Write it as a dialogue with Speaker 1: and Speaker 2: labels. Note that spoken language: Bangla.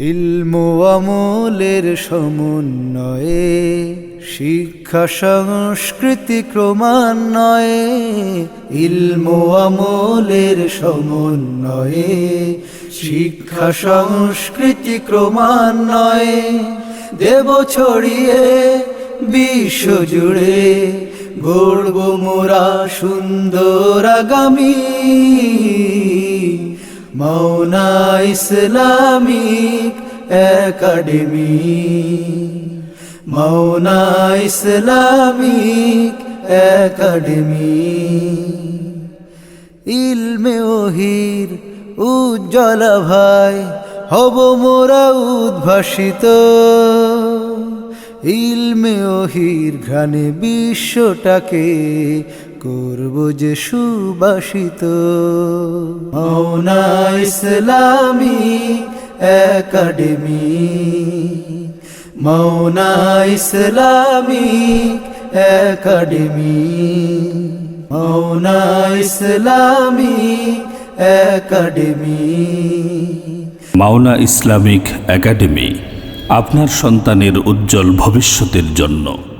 Speaker 1: ইলমু আমলের সমন্বয়ে, শিক্ষা সংস্কৃতি ক্রমান্বয়ে, ইলমু আমলের সমন্বয়ে, শিক্ষা সংস্কৃতি ক্রমান্বয়ে, দেব ছড়িয়ে বিশ্ব জুড়ে, গড়ব মোরা সুন্দর আগামী। Mouna Islamic academy. Mouna Islamic academy. ইলমে ওহির উজ্জ্বল ভাই হব মোরা উদ্ভাসিত। ইলমে ওহির ঘ্রাণে বিশ্বটাকে করব যে সুবাসিত। মৌনা ইসলামী একাডেমি মৌনা ইসলামী একাডেমি মৌনা ইসলামী একাডেমি।
Speaker 2: মাওনা ইসলামিক একাডেমি আপনার সন্তানের উজ্জ্বল ভবিষ্যতের জন্য।